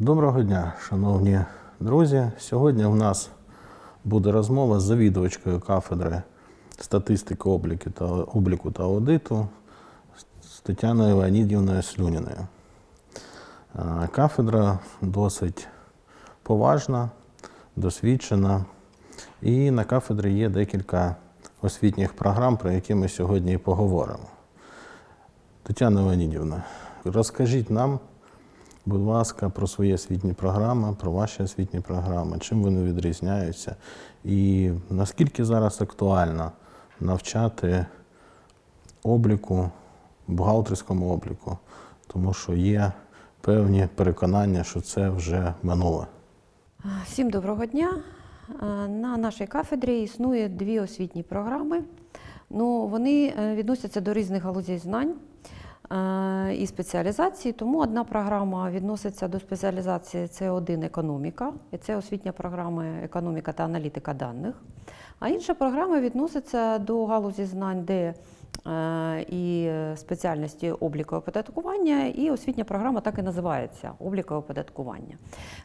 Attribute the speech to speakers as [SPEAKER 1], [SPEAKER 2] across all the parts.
[SPEAKER 1] Доброго дня, шановні друзі. Сьогодні в нас буде розмова з завідувачкою кафедри статистики обліку та, обліку та аудиту з Тетяною Леонідівною Слюніною. Кафедра досить поважна, досвідчена, і на кафедрі є декілька освітніх програм, про які ми сьогодні і поговоримо. Тетяна Леонідівна, розкажіть нам, будь ласка, про свої освітні програми, про ваші освітні програми, чим вони відрізняються, і наскільки зараз актуально навчати обліку, бухгалтерському обліку, тому що є певні переконання, що це вже минуле.
[SPEAKER 2] Всім доброго дня. На нашій кафедрі існує дві освітні програми. Ну, вони е, відносяться до різних галузей знань і спеціалізації. Тому одна програма відноситься до спеціалізації це 1 економіка, і це освітня програма економіка та аналітика даних. А інша програма відноситься до галузі знань, де і спеціальності обліку оподаткування, і освітня програма так і називається обліку оподаткування.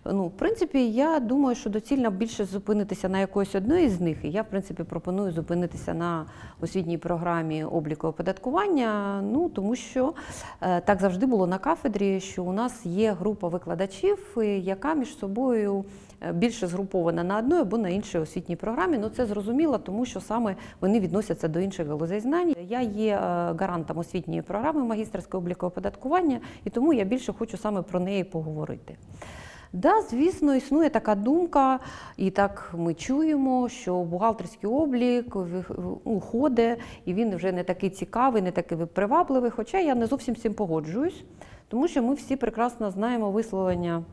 [SPEAKER 2] Ну, в принципі, я думаю, що доцільно більше зупинитися на якоїсь одної з них. І я, в принципі, пропоную зупинитися на освітній програмі обліку оподаткування. Ну тому що е, так завжди було на кафедрі, що у нас є група викладачів, е, яка між собою е, більше згрупована на одної або на іншій освітній програмі. Ну це зрозуміло, тому що саме вони відносяться до інших галузей знань. Я є е, гарантом освітньої програми магістерського обліку оподаткування, і тому я більше хочу саме про неї поговорити. Да, звісно, існує така думка, і так ми чуємо, що бухгалтерський облік уходить, і він вже не такий цікавий, не такий привабливий. Хоча я не зовсім з цим погоджуюсь, тому що ми всі прекрасно знаємо висловлення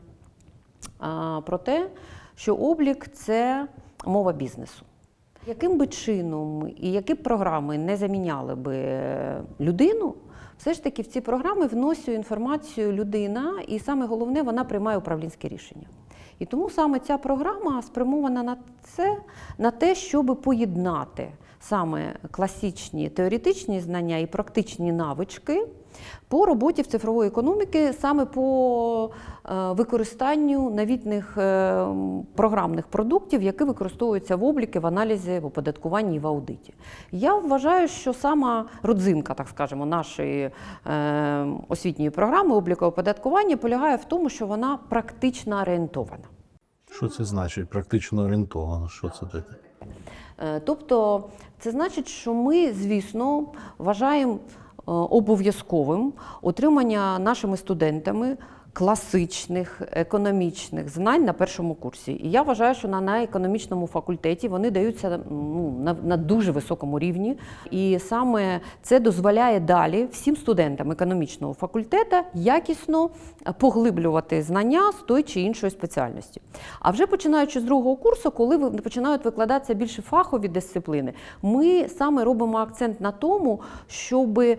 [SPEAKER 2] про те, що облік це мова бізнесу. Яким би чином і які б програми не заміняли би людину, все ж таки в ці програми вносить інформацію людина, і саме головне, вона приймає управлінське рішення. І тому саме ця програма спрямована на це, на те, щоб поєднати саме класичні теоретичні знання і практичні навички по роботі в цифрової економіки, саме по е, використанню новітних е, програмних продуктів, які використовуються в обліки, в аналізі, в оподаткуванні і в аудиті. Я вважаю, що сама родзинка, так скажемо, нашої е, освітньої програми обліку оподаткування полягає в тому, що вона практично орієнтована.
[SPEAKER 1] Що це значить? Практично орієнтовано. Що це таке?
[SPEAKER 2] Тобто, це значить, що ми, звісно, вважаємо обов'язковим отримання нашими студентами класичних економічних знань на першому курсі. І я вважаю, що на, на економічному факультеті вони даються ну, на, на дуже високому рівні. І саме це дозволяє далі всім студентам економічного факультету якісно поглиблювати знання з той чи іншої спеціальності. А вже починаючи з другого курсу, коли починають викладатися більше фахові дисциплини, ми саме робимо акцент на тому, щоб е,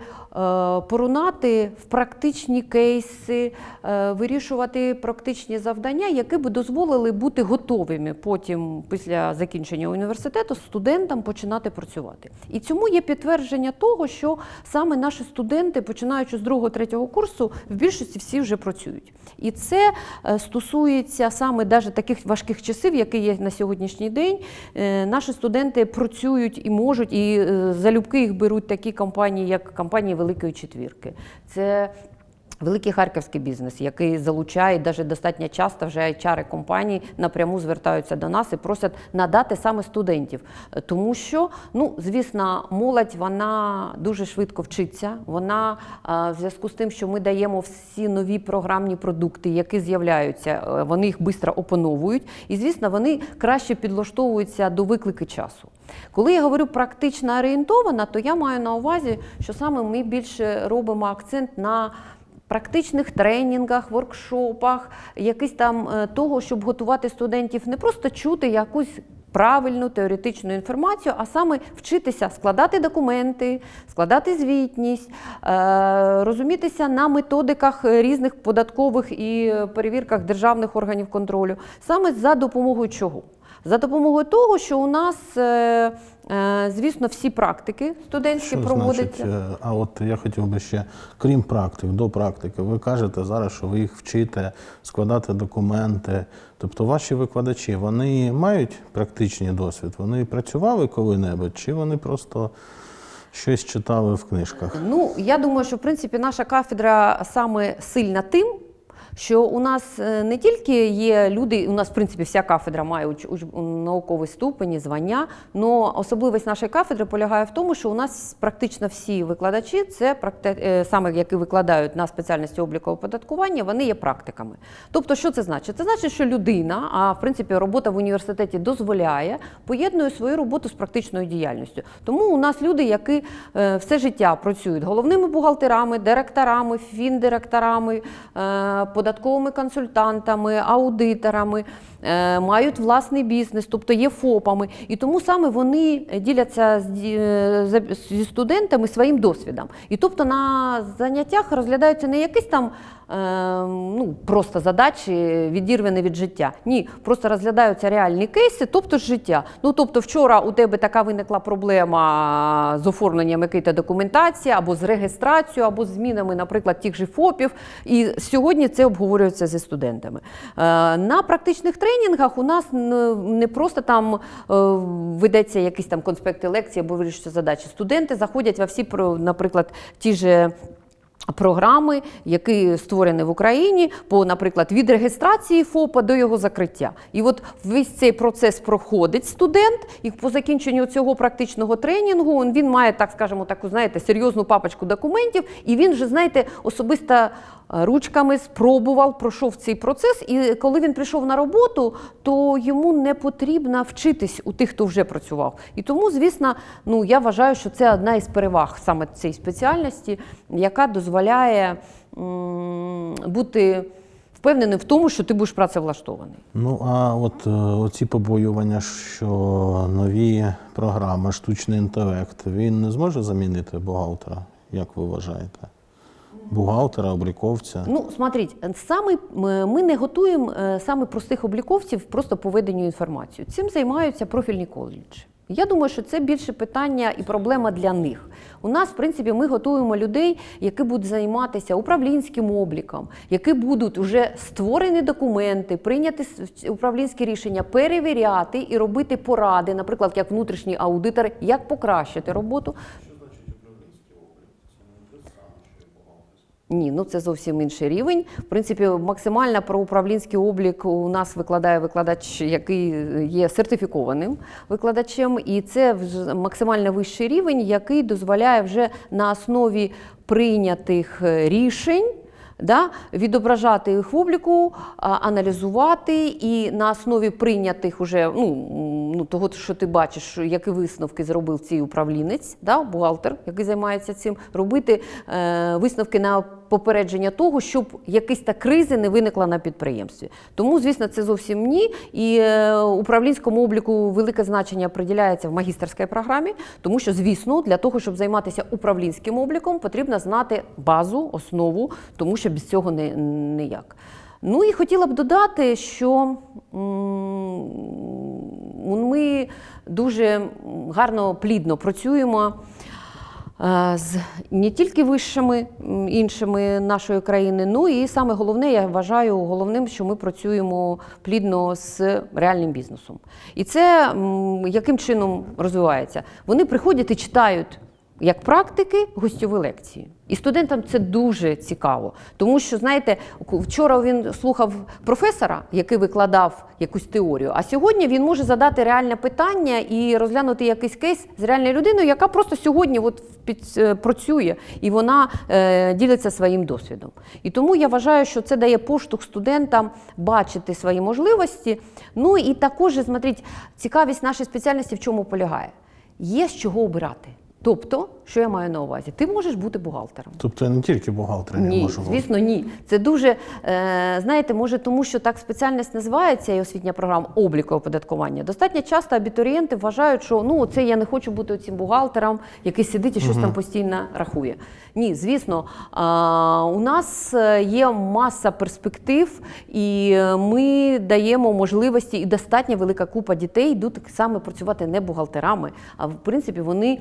[SPEAKER 2] порунати в практичні кейси, е, вирішувати практичні завдання, які би дозволили бути готовими потім, після закінчення університету, студентам починати працювати. І цьому є підтвердження того, що саме наші студенти, починаючи з другого-третього курсу, в більшості всі вже працюють. І це е, стосується саме навіть таких важких часів, які є на сьогоднішній день. Е, Наші студенти працюють і можуть, і е, залюбки їх беруть такі компанії, як компанії Великої Четвірки. Це Великий харківський бізнес, який залучає навіть достатньо часто вже HR компанії напряму звертаються до нас і просять надати саме студентів. Тому що, ну звісно, молодь вона дуже швидко вчиться. Вона в зв'язку з тим, що ми даємо всі нові програмні продукти, які з'являються, е, вони їх швидко опановують, і звісно, вони краще підлаштовуються до виклики часу. Коли я говорю практично орієнтована, то я маю на увазі, що саме ми більше робимо акцент на практичних тренінгах, воркшопах, якийсь там е, того, щоб готувати студентів не просто чути якусь правильну теоретичну інформацію, а саме вчитися складати документи, складати звітність, е, розумітися на методиках різних податкових і перевірках державних органів контролю, саме за допомогою чого. За допомогою того, що у нас, е, звісно, всі практики студентські
[SPEAKER 1] Що
[SPEAKER 2] проводяться.
[SPEAKER 1] значить, е, а от я хотів би ще, крім практик, до практики, ви кажете зараз, що ви їх вчите складати документи. Тобто ваші викладачі вони мають практичний досвід? Вони працювали коли-небудь, чи вони просто щось читали в книжках?
[SPEAKER 2] Ну, я думаю, що в принципі наша кафедра саме сильна тим. Що у нас е, не тільки є люди, у нас в принципі вся кафедра має уч, уч, науковий ступені, звання, але особливість нашої кафедри полягає в тому, що у нас практично всі викладачі, це практи- е, саме які викладають на спеціальності обліку оподаткування, вони є практиками. Тобто, що це значить? Це значить, що людина, а в принципі робота в університеті дозволяє, поєднує свою роботу з практичною діяльністю. Тому у нас люди, які е, все життя працюють головними бухгалтерами, директорами, фіндиректорами, податковими консультантами, аудиторами, е, мають власний бізнес, тобто є ФОПами. І тому саме вони діляться е, зі студентами своїм досвідом. І тобто на заняттях розглядаються не якісь там ну, просто задачі, відірвані від життя. Ні, просто розглядаються реальні кейси, тобто з життя. Ну, тобто, вчора у тебе така виникла проблема з оформленням якоїсь документації, або з реєстрацією, або з змінами, наприклад, тих же ФОПів. І сьогодні це обговорюється зі студентами. Е, На практичних тренінгах у нас не просто там е, ведеться якісь там конспекти лекцій або вирішуються задачі. Студенти заходять во всі, наприклад, ті же. Програми, які створені в Україні, по, наприклад, від реєстрації ФОПа до його закриття. І от весь цей процес проходить студент, і по закінченню цього практичного тренінгу він має, так скажемо, таку, знаєте, серйозну папочку документів, і він вже, знаєте, особисто е, ручками спробував, пройшов цей процес. І коли він прийшов на роботу, то йому не потрібно вчитись у тих, хто вже працював. І тому, звісно, ну я вважаю, що це одна із переваг саме цієї спеціальності, яка дозволяє м, бути впевненим в тому, що ти будеш працевлаштований.
[SPEAKER 1] Ну а от е, оці побоювання, що нові програми, штучний інтелект, він не зможе замінити бухгалтера, як ви вважаєте? Бухгалтера, обліковця?
[SPEAKER 2] Ну, смотрите, саме ми не готуємо е, саме простих обліковців просто по веденню інформації. Цим займаються профільні коледжі. Я думаю, що це більше питання і проблема для них. У нас, в принципі, ми готуємо людей, які будуть займатися управлінським обліком, які будуть вже створені документи, прийняти управлінські рішення, перевіряти і робити поради, наприклад, як внутрішній аудитор, як покращити роботу. Ні, ну це зовсім інший рівень. В принципі, максимально про управлінський облік у нас викладає викладач, який є сертифікованим викладачем, і це максимально вищий рівень, який дозволяє вже на основі прийнятих е, рішень. Да, відображати їх в обліку, аналізувати і на основі прийнятих уже ну, ну того, що ти бачиш, які висновки зробив цей управлінець, да, бухгалтер, який займається цим, робити е, висновки на попередження того, щоб якісь та кризи не виникла на підприємстві. Тому, звісно, це зовсім ні. І е, управлінському обліку велике значення приділяється в магістерській програмі, тому що, звісно, для того, щоб займатися управлінським обліком, потрібно знати базу, основу, тому що без цього не, ніяк. Ну і хотіла б додати, що ми дуже гарно, плідно працюємо з не тільки вищими іншими нашої країни, ну і саме головне, я вважаю головним, що ми працюємо плідно з реальним бізнесом. І це яким чином розвивається? Вони приходять і читають. Як практики, гостьові лекції. І студентам це дуже цікаво, тому що, знаєте, вчора він слухав професора, який викладав якусь теорію, а сьогодні він може задати реальне питання і розглянути якийсь кейс з реальною людиною, яка просто сьогодні от е, працює і вона е, ділиться своїм досвідом. І тому я вважаю, що це дає поштовх студентам бачити свої можливості. Ну і також, смотрите, цікавість нашої спеціальності в чому полягає? Є з чого обирати. Тобто, що я маю на увазі? Ти можеш бути бухгалтером.
[SPEAKER 1] Тобто я не тільки бухгалтером я можу бути.
[SPEAKER 2] звісно, ні. Це дуже е, знаєте, може, тому що так спеціальність називається і освітня програма обліку оподаткування. Достатньо часто абітурієнти вважають, що ну це я не хочу бути цим бухгалтером, який сидить і щось там постійно рахує. Ні, звісно, а, у нас е, є маса перспектив, і е, ми даємо можливості, і достатньо велика купа дітей йдуть саме працювати не бухгалтерами, а в принципі вони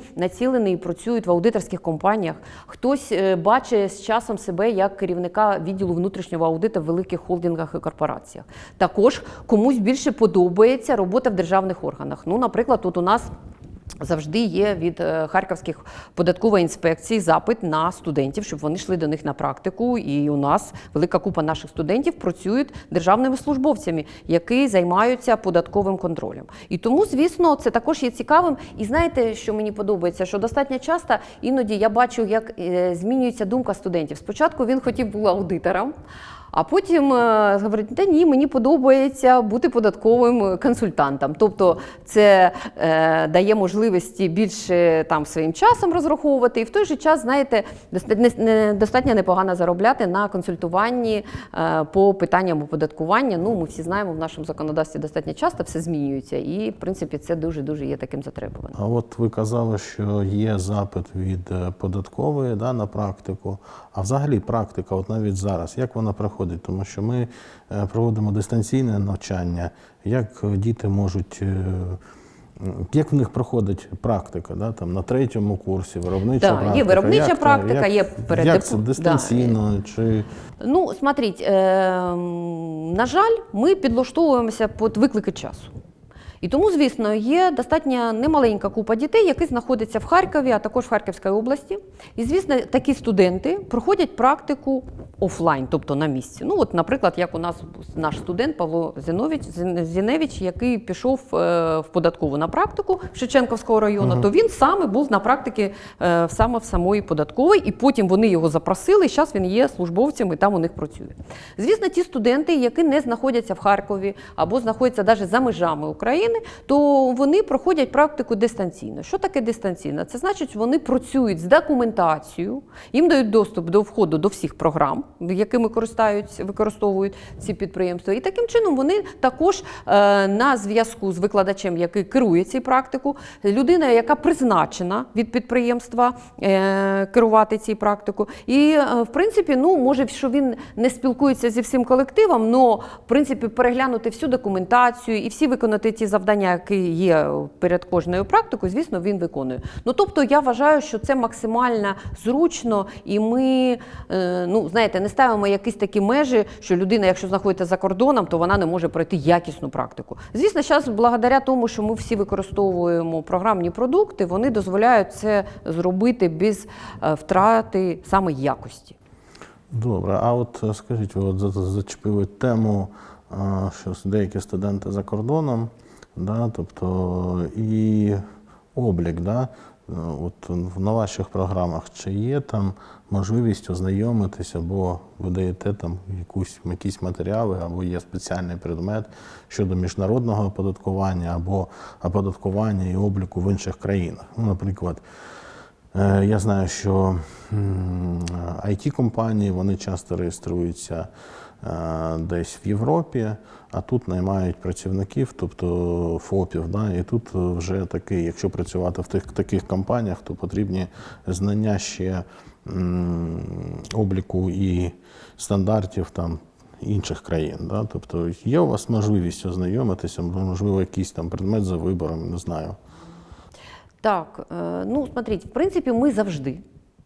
[SPEAKER 2] націлені і працюють в аудиторських компаніях. Хтось е, бачить з часом себе як керівника відділу внутрішнього аудиту в великих холдингах і корпораціях. Також комусь більше подобається робота в державних органах. Ну, наприклад, тут у нас. Завжди є від е, харківських податкової інспекції запит на студентів, щоб вони йшли до них на практику. І у нас велика купа наших студентів працюють державними службовцями, які займаються податковим контролем. І тому, звісно, це також є цікавим. І знаєте, що мені подобається, що достатньо часто іноді я бачу, як е, змінюється думка студентів. Спочатку він хотів бути аудитором. А потім е, говорить, та ні, мені подобається бути податковим консультантом. Тобто це е, дає можливості більше там своїм часом розраховувати, і в той же час, знаєте, достатньо непогано заробляти на консультуванні е, по питанням оподаткування. Ну, ми всі знаємо, в нашому законодавстві достатньо часто все змінюється, і в принципі це дуже дуже є таким затребуваним.
[SPEAKER 1] А от ви казали, що є запит від е, податкової да, на практику. А взагалі практика, от навіть зараз, як вона проходить? Тому що ми е, проводимо дистанційне навчання, як діти можуть. е, Як в них проходить практика, да, там, на третьому курсі, виробнича
[SPEAKER 2] Да, є виробнича
[SPEAKER 1] Як
[SPEAKER 2] практика,
[SPEAKER 1] як,
[SPEAKER 2] є перед
[SPEAKER 1] Як це дистанційно да. Чи
[SPEAKER 2] Ну, смотрите, е, на жаль, ми підлаштовуємося під виклики часу. І тому, звісно, є достатньо немаленька купа дітей, які знаходяться в Харкові, а також в Харківській області. І, звісно, такі студенти проходять практику офлайн, тобто на місці. Ну, от, наприклад, як у нас наш студент Павло Зінович, Зіневич, який пішов е, в податкову на практику Шевченківського району, то він саме був на практиці е, саме в самої податковій, і потім вони його запросили, і зараз він є службовцем і там у них працює. Звісно, ті студенти, які не знаходяться в Харкові або знаходяться навіть за межами України, то вони проходять практику дистанційно. Що таке дистанційно? Це значить, вони працюють з документацією, їм дають доступ до входу до всіх програм, якими користаються, використовують ці підприємства. І таким чином вони також е, на зв'язку з викладачем, який керує цією практику, людина, яка призначена від підприємства е, керувати цією практикою. І е, в принципі, ну може, що він не спілкується зі всім колективом, але в принципі переглянути всю документацію і всі виконати ті завдання, які є перед кожною практикою, звісно, він виконує. Ну тобто, я вважаю, що це максимально зручно, і ми е, ну знаєте, не ставимо якісь такі межі, що людина, якщо знаходиться за кордоном, то вона не може пройти якісну практику. Звісно, зараз, благодаря тому, що ми всі використовуємо програмні продукти, вони дозволяють це зробити без е, втрати саме якості.
[SPEAKER 1] Добре, а от е, скажіть, ви от за- за- зачепили тему, що деякі студенти за кордоном, да, тобто і облік, да, е, от на ваших програмах чи є там можливість ознайомитися, або ви даєте там якусь, якісь матеріали, або є спеціальний предмет щодо міжнародного оподаткування або оподаткування і обліку в інших країнах. Ну, наприклад, Я знаю, що it компанії вони часто реєструються е, десь в Європі, а тут наймають працівників, тобто ФОПів. Да? І тут вже такий, якщо працювати в тих таких компаніях, то потрібні знання ще обліку і стандартів там. Інших країн, да? тобто є у вас можливість ознайомитися, можливо, якийсь там предмет за вибором, не знаю.
[SPEAKER 2] Так, е, ну смотрите, в принципі, ми завжди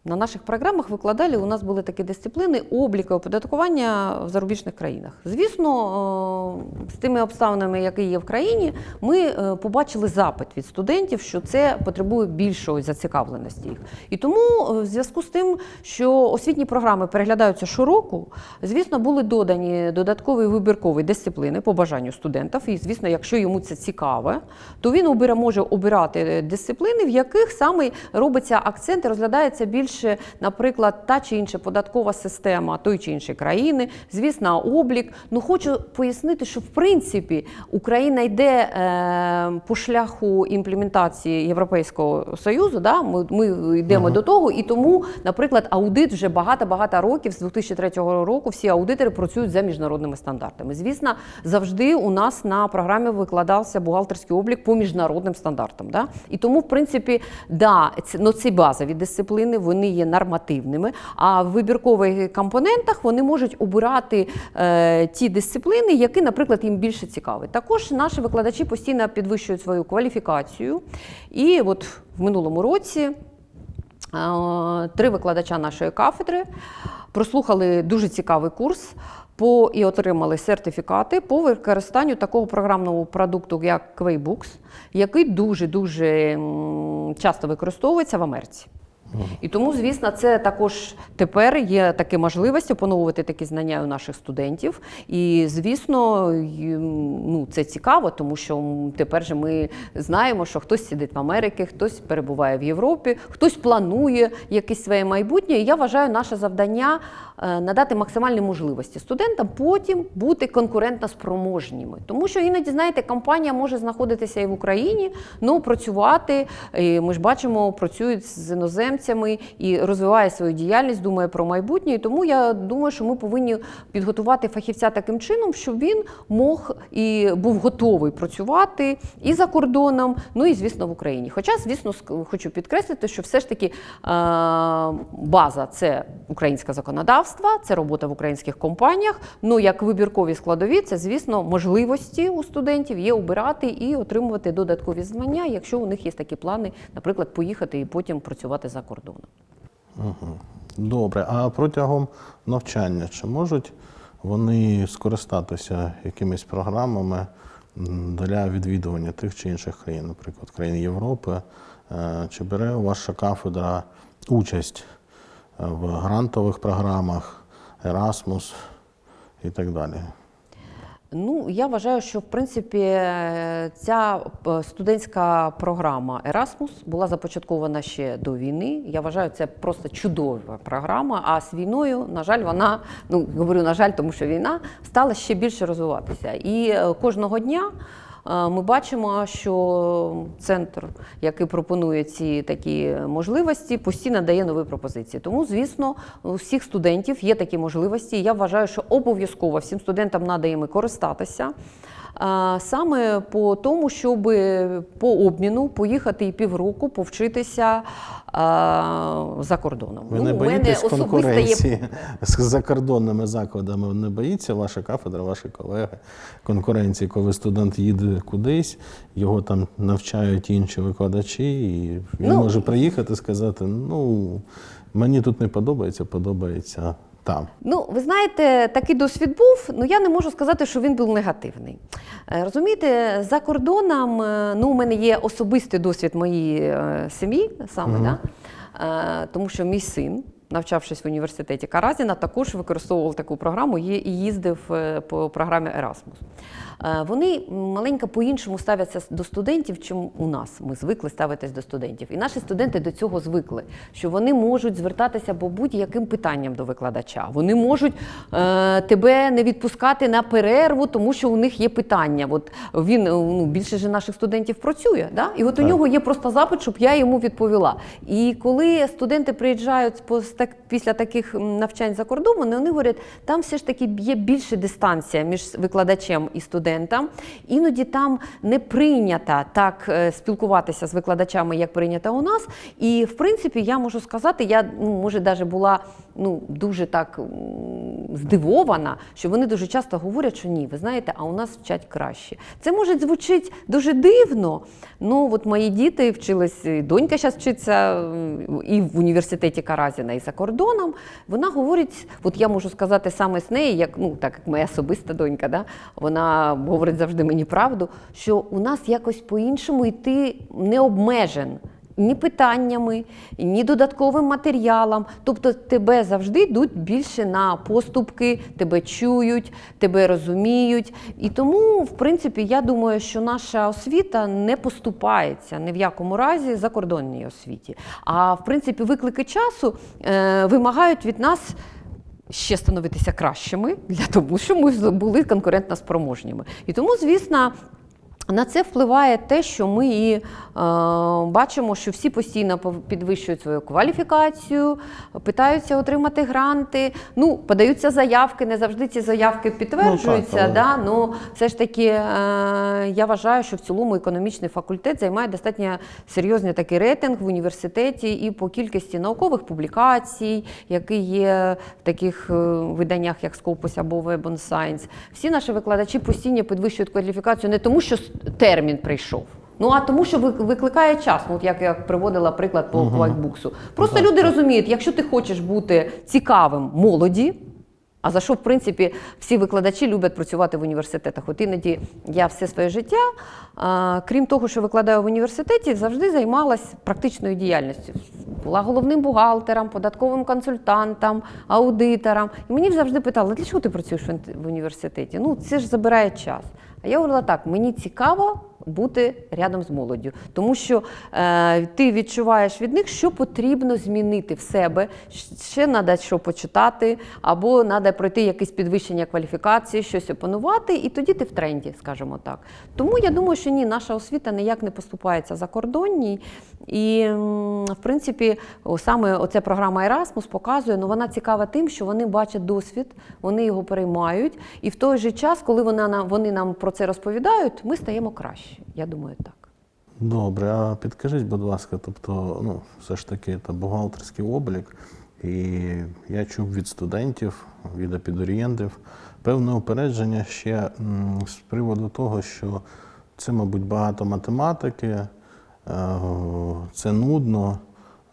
[SPEAKER 2] на наших програмах викладали. У нас були такі дисципліни обліку оподаткування в зарубіжних країнах. Звісно, е, з тими обставинами, які є в країні, ми е, побачили запит від студентів, що це потребує більшої зацікавленості їх. І тому, е, в зв'язку з тим, що освітні програми переглядаються щороку, звісно, були додані додаткові вибіркові дисципліни по бажанню студентів. І, звісно, якщо йому це цікаве, то він може обирати дисципліни, в яких саме робиться акцент і розглядається більш більше, наприклад, та чи інша податкова система тої чи іншої країни, звісно, облік. Ну хочу пояснити, що в принципі Україна йде е, по шляху імплементації Європейського союзу. Да? Ми, ми йдемо до того, і тому, наприклад, аудит вже багато-багато років з 2003 року. Всі аудитори працюють за міжнародними стандартами. Звісно, завжди у нас на програмі викладався бухгалтерський облік по міжнародним стандартам. Да? І тому, в принципі, да, це, ну, ці базові дисципліни вони є нормативними. А в вибіркових компонентах вони можуть обирати е, ті дисципліни, які, наприклад, їм більше цікаві. Також наші викладачі постійно підвищують свою кваліфікацію. І от в минулому році. Е, Три викладача нашої кафедри прослухали дуже цікавий курс по, і отримали сертифікати по використанню такого програмного продукту, як QuickBooks, який дуже-дуже часто використовується в Америці. І тому, звісно, це також тепер є такі можливості поновувати такі знання у наших студентів. І, звісно, ну, це цікаво, тому що тепер же ми знаємо, що хтось сидить в Америці, хтось перебуває в Європі, хтось планує якесь своє майбутнє. І я вважаю, наше завдання е, надати максимальні можливості студентам потім бути конкурентно спроможніми. Тому що іноді, знаєте, компанія може знаходитися і в Україні, ну працювати. І ми ж бачимо, працюють з іноземцями і розвиває свою діяльність, думає про майбутнє. І тому я думаю, що ми повинні підготувати фахівця таким чином, щоб він мог і був готовий працювати і за кордоном, ну і звісно в Україні. Хоча, звісно, хочу підкреслити, що все ж таки база це українське законодавство, це робота в українських компаніях. Ну як вибіркові складові, це звісно можливості у студентів є обирати і отримувати додаткові знання, якщо у них є такі плани, наприклад, поїхати і потім працювати за кордоном.
[SPEAKER 1] Добре, а протягом навчання чи можуть вони скористатися якимись програмами для відвідування тих чи інших країн, наприклад, країн Європи? Е, Чи бере ваша кафедра участь е, в грантових програмах, Erasmus і так далі?
[SPEAKER 2] Ну, я вважаю, що в принципі ця е, студентська програма Erasmus була започаткована ще до війни. Я вважаю, це просто чудова програма. А з війною, на жаль, вона ну говорю на жаль, тому що війна стала ще більше розвиватися. І е, кожного дня. Ми бачимо, що центр, який пропонує ці такі можливості, постійно дає нові пропозиції. Тому, звісно, у всіх студентів є такі можливості. Я вважаю, що обов'язково всім студентам їми користатися. Саме по тому, щоб по обміну поїхати і півроку повчитися за кордоном.
[SPEAKER 1] Ви не
[SPEAKER 2] Ну, у мене
[SPEAKER 1] боїтесь
[SPEAKER 2] особисто є
[SPEAKER 1] з закордонними закладами? Не боїться ваша кафедра, ваші колеги конкуренції, коли студент їде кудись, його там навчають інші викладачі, і він
[SPEAKER 2] Ну,
[SPEAKER 1] може приїхати і сказати: ну, мені тут не подобається, подобається там.
[SPEAKER 2] Ну, ви знаєте, такий досвід був. але я не можу сказати, що він був негативний. Е, Розумієте, за кордоном, е, ну, у мене є особистий досвід моєї е, сім'ї саме, да? Е, тому що мій син. Навчавшись в університеті Каразіна, також використовував таку програму і їздив е, по програмі Erasmus. Е, Вони маленько по-іншому ставляться до студентів, чим у нас. Ми звикли ставитись до студентів. І наші студенти до цього звикли, що вони можуть звертатися по будь-яким питанням до викладача. Вони можуть е, тебе не відпускати на перерву, тому що у них є питання. От він е, ну, більше ж наших студентів працює, да? і от у нього є просто запит, щоб я йому відповіла. І коли студенти приїжджають по- так, після таких навчань за кордоном вони говорять, там все ж таки є більше дистанція між викладачем і студентом. Іноді там не прийнято так е, спілкуватися з викладачами, як прийнято у нас. І в принципі, я можу сказати, я ну, може навіть була ну, дуже так здивована, що вони дуже часто говорять, що ні, ви знаєте, а у нас вчать краще. Це може звучить дуже дивно. Ну, от мої діти вчились, донька зараз вчиться і в університеті Каразіна, і за кордоном. Вона говорить, от я можу сказати саме з неї, як ну так як моя особиста донька, да? вона говорить завжди мені правду, що у нас якось по-іншому і ти не обмежен ні питаннями, ні додатковим матеріалом. Тобто тебе завжди йдуть більше на поступки, тебе чують, тебе розуміють. І тому, в принципі, я думаю, що наша освіта не поступається ні в якому разі закордонній освіті. А в принципі, виклики часу е, вимагають від нас. Ще становитися кращими для того, щоб ми були конкурентно спроможніми. І тому, звісно, на це впливає те, що ми і е, бачимо, що всі постійно підвищують свою кваліфікацію, питаються отримати гранти. Ну, подаються заявки, не завжди ці заявки підтверджуються.
[SPEAKER 1] але-
[SPEAKER 2] да, ну, все ж таки, е, я вважаю, що в цілому економічний факультет займає достатньо серйозний такий рейтинг в університеті і по кількості наукових публікацій, які є в таких е, виданнях, як Scopus або Web on Science. Всі наші викладачі постійно підвищують кваліфікацію не тому, що термін прийшов. Ну а тому, що викликає час, ну от як я приводила приклад по Whitebooks. Просто люди розуміють, якщо ти хочеш бути цікавим молоді, а за що, в принципі, всі викладачі люблять працювати в університетах. От іноді я все своє життя, а, крім того, що викладаю в університеті, завжди займалась практичною діяльністю. Була головним бухгалтером, податковим консультантом, аудитором. І мені завжди питали, для чого ти працюєш в університеті? Ну, це ж забирає час. Я говорила так: мені цікаво бути рядом з молоддю, тому що е, ти відчуваєш від них, що потрібно змінити в себе. Ще треба що почитати, або треба пройти якесь підвищення кваліфікації, щось опанувати, і тоді ти в тренді, скажімо так. Тому я думаю, що ні, наша освіта ніяк не поступається закордонній. І, в принципі, саме оця програма Erasmus показує, ну вона цікава тим, що вони бачать досвід, вони його переймають. І в той же час, коли нам- вони нам про це розповідають, ми стаємо краще. Я думаю, так.
[SPEAKER 1] Добре, а підкажіть, будь ласка, тобто, ну, все ж таки, це бухгалтерський облік, і я чув від студентів, від абітурієнтів певне упередження ще з приводу того, що це, мабуть, багато математики, е, це нудно.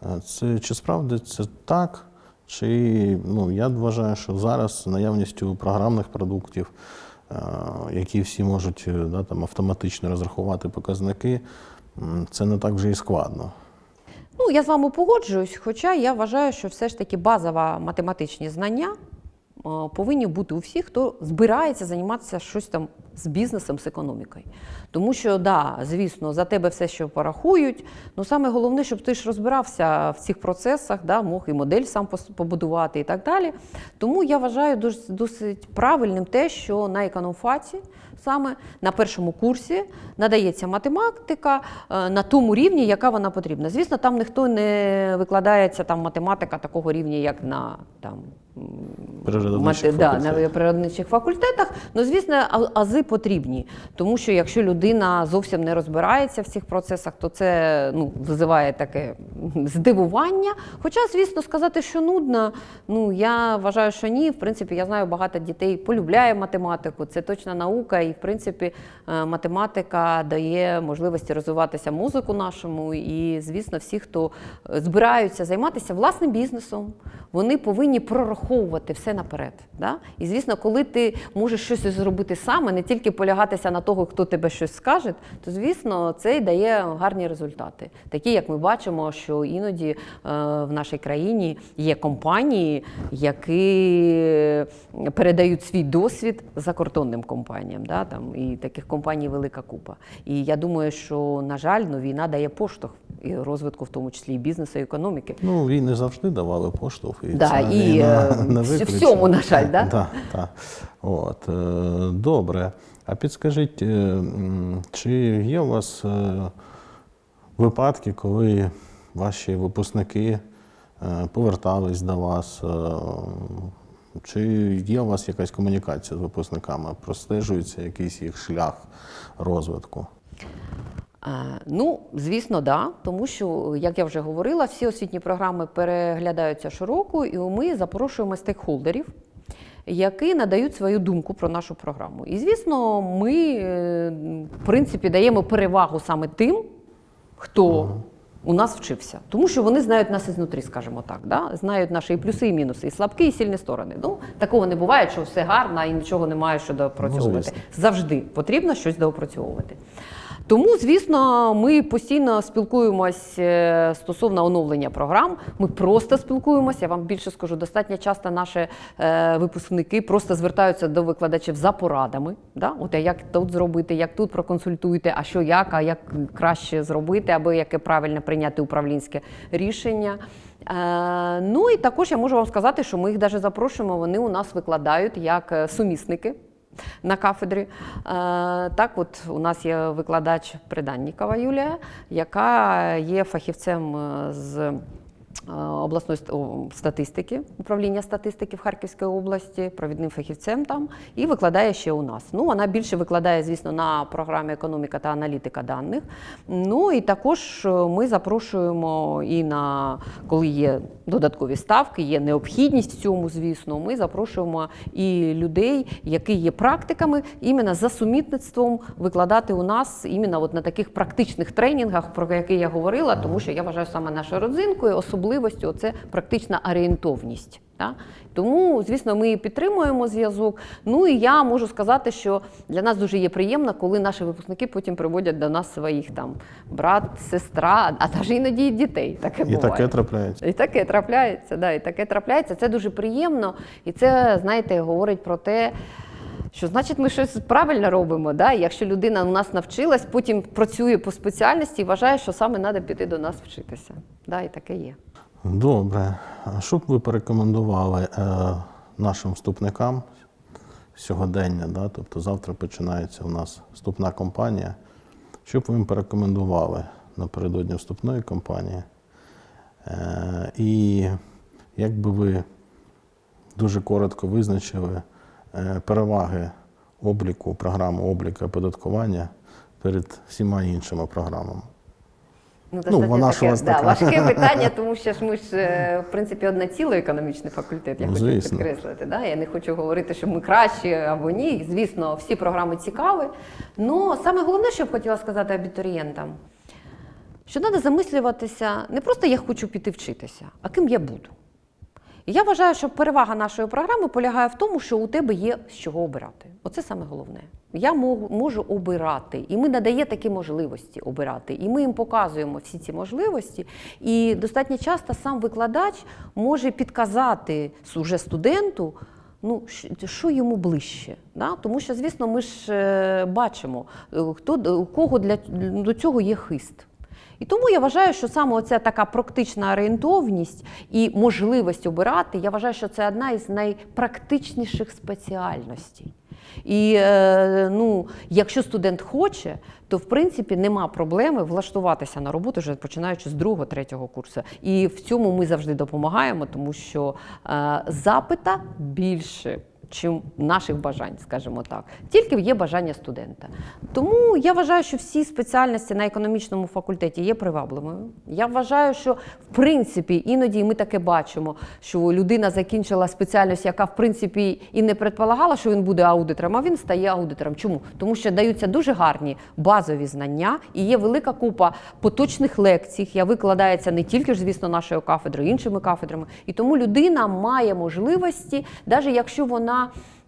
[SPEAKER 1] Е, Це чи справді це так? Чи ну, я вважаю, що зараз наявністю програмних продуктів, які всі можуть е, да, там, автоматично розрахувати показники, це не так вже і складно.
[SPEAKER 2] Ну, я з вами погоджуюсь, хоча я вважаю, що все ж таки базова математичні знання е, повинні бути у всіх, хто збирається займатися щось там з бізнесом, з економікою. Тому що, да, звісно, за тебе все, що порахують. Ну саме головне, щоб ти ж розбирався в цих процесах, да, мог і модель сам побудувати і так далі. Тому я вважаю дос- досить правильним те, що на економфаці саме на першому курсі надається математика е, на тому рівні, яка вона потрібна. Звісно, там ніхто не викладається там математика такого рівня, як на там. М,
[SPEAKER 1] Природничих
[SPEAKER 2] да, на природничих факультетах. Ну, звісно, ази потрібні. Тому що якщо людина зовсім не розбирається в цих процесах, то це ну, визиває таке здивування. Хоча, звісно, сказати, що нудно, ну я вважаю, що ні. В принципі, я знаю, багато дітей полюбляє математику. Це точна наука, і в принципі е, математика дає можливості розвиватися мозку нашому. І, звісно, всі, хто збираються займатися власним бізнесом, вони повинні прораховувати все наперед. Да? І звісно, коли ти можеш щось зробити саме, не тільки полягатися на того, хто тебе щось скаже, то звісно, це й дає гарні результати. Такі, як ми бачимо, що іноді е, в нашій країні є компанії, які передають свій досвід закордонним компаніям. Да? Там, і таких компаній велика купа. І я думаю, що, на жаль, ну, війна дає поштовх і розвитку, в тому числі і бізнесу, і економіки.
[SPEAKER 1] Ну, війни завжди давали поштовх. І
[SPEAKER 2] Да,
[SPEAKER 1] це
[SPEAKER 2] і
[SPEAKER 1] війна
[SPEAKER 2] е,
[SPEAKER 1] не
[SPEAKER 2] вс- всьому, на жаль, да?
[SPEAKER 1] Так, так. От, е, добре. А підскажіть, е, чи є у вас е, випадки, коли ваші випускники е, повертались до вас? е, Чи є у вас якась комунікація з випускниками? Простежується якийсь їх шлях розвитку?
[SPEAKER 2] Е, Ну, звісно, да, тому що, як я вже говорила, всі освітні програми переглядаються щороку, і ми запрошуємо стейкхолдерів, які надають свою думку про нашу програму. І, звісно, ми, е, в принципі, даємо перевагу саме тим, хто у нас вчився. Тому що вони знають нас ізнутрі, скажімо так. Да? Знають наші і плюси, і мінуси, і слабкі, і сильні сторони. Ну, такого не буває, що все гарно і нічого немає що доопрацьовувати.
[SPEAKER 1] звісно.
[SPEAKER 2] Завжди потрібно щось доопрацьовувати. Тому, звісно, ми постійно спілкуємось е, стосовно оновлення програм. Ми просто спілкуємося. Я вам більше скажу, достатньо часто наші е, випускники просто звертаються до викладачів за порадами. Да? От а як тут зробити, як тут проконсультуйте, а що як, а як краще зробити, аби яке правильне правильно прийняти управлінське рішення. Е, ну і також я можу вам сказати, що ми їх даже запрошуємо. Вони у нас викладають як е, сумісники на кафедрі. Е, Так, от у нас є викладач Приданнікова Юлія, яка є фахівцем з обласної статистики, управління статистики в Харківській області, провідним фахівцем там, і викладає ще у нас. Ну, вона більше викладає, звісно, на програмі економіка та аналітика даних. Ну і також е, ми запрошуємо і на коли є додаткові ставки, є необхідність в цьому, звісно. Ми запрошуємо і людей, які є практиками, іменно за сумітництвом викладати у нас іменно от на таких практичних тренінгах, про які я говорила, тому що я вважаю саме нашою родзинкою, особливостю це практична орієнтовність. Да? Тому, звісно, ми підтримуємо зв'язок. Ну і я можу сказати, що для нас дуже є приємно, коли наші випускники потім приводять до нас своїх там брат, сестра, а навіть іноді і дітей. Таке
[SPEAKER 1] І
[SPEAKER 2] буває.
[SPEAKER 1] таке трапляється.
[SPEAKER 2] І таке трапляється, да, і таке трапляється. Це дуже приємно. І це, знаєте, говорить про те, що значить ми щось правильно робимо. Да? Якщо людина у нас навчилась, потім працює по спеціальності і вважає, що саме треба піти до нас вчитися. Да, і таке є.
[SPEAKER 1] Добре. А що б ви порекомендували е, нашим вступникам сьогодення? Да? Тобто завтра починається у нас вступна кампанія. Що б ви їм порекомендували напередодні вступної кампанії? Е, і як би ви дуже коротко визначили е, переваги обліку, програми обліку оподаткування перед всіма іншими програмами?
[SPEAKER 2] Ну,
[SPEAKER 1] Ну, вона ж у
[SPEAKER 2] таке,
[SPEAKER 1] вас
[SPEAKER 2] да,
[SPEAKER 1] така.
[SPEAKER 2] важке питання, тому що ж ми ж, е, в принципі, одне ціле економічний факультет, я
[SPEAKER 1] Ну,
[SPEAKER 2] хочу
[SPEAKER 1] звісно.
[SPEAKER 2] підкреслити. Да? Я не хочу говорити, що ми кращі або ні. Звісно, всі програми цікаві. Ну, саме головне, що я б хотіла сказати абітурієнтам, що треба замислюватися не просто я хочу піти вчитися, а ким я буду. І я вважаю, що перевага нашої програми полягає в тому, що у тебе є з чого обирати. Оце саме головне. Я можу, обирати, і ми надає такі можливості обирати. І ми їм показуємо всі ці можливості. І достатньо часто сам викладач може підказати уже студенту. Ну, що йому ближче? Да? Тому що, звісно, ми ж е, бачимо, е, хто у кого для до цього є хист. І тому я вважаю, що саме оця така практична орієнтовність і можливість обирати, я вважаю, що це одна із найпрактичніших спеціальностей. І е, ну, якщо студент хоче, то в принципі нема проблеми влаштуватися на роботу вже починаючи з другого, третього курсу. І в цьому ми завжди допомагаємо, тому що е, запита більше чим наших бажань, скажімо так. Тільки є бажання студента. Тому я вважаю, що всі спеціальності на економічному факультеті є привабливими. Я вважаю, що в принципі іноді ми таке бачимо, що людина закінчила спеціальність, яка в принципі і не предполагала, що він буде аудитором, а він стає аудитором. Чому? Тому що даються дуже гарні базові знання і є велика купа поточних лекцій. Я викладається не тільки ж, звісно, нашою кафедрою, іншими кафедрами. І тому людина має можливості, навіть якщо вона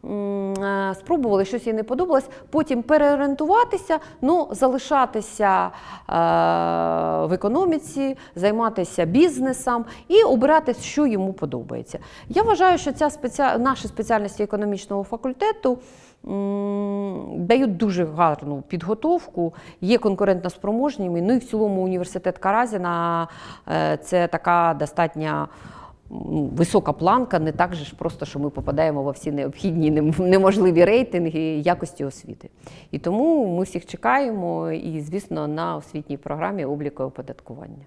[SPEAKER 2] м, е, спробували щось їй не подобалось, потім переорієнтуватися, ну залишатися е, в економіці, займатися бізнесом і обирати, що йому подобається. Я вважаю, що ця спеціа... наші спеціальності економічного факультету дають дуже гарну підготовку, є конкурентно спроможніми. Ну і в цілому університет Каразіна е, це така достатня висока планка, не так же ж просто, що ми попадаємо во всі необхідні неможливі рейтинги якості освіти. І тому ми всіх чекаємо і, звісно, на освітній програмі обліку оподаткування.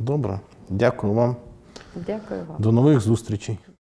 [SPEAKER 1] Добре. Дякую вам.
[SPEAKER 2] Дякую вам.
[SPEAKER 1] До нових зустрічей.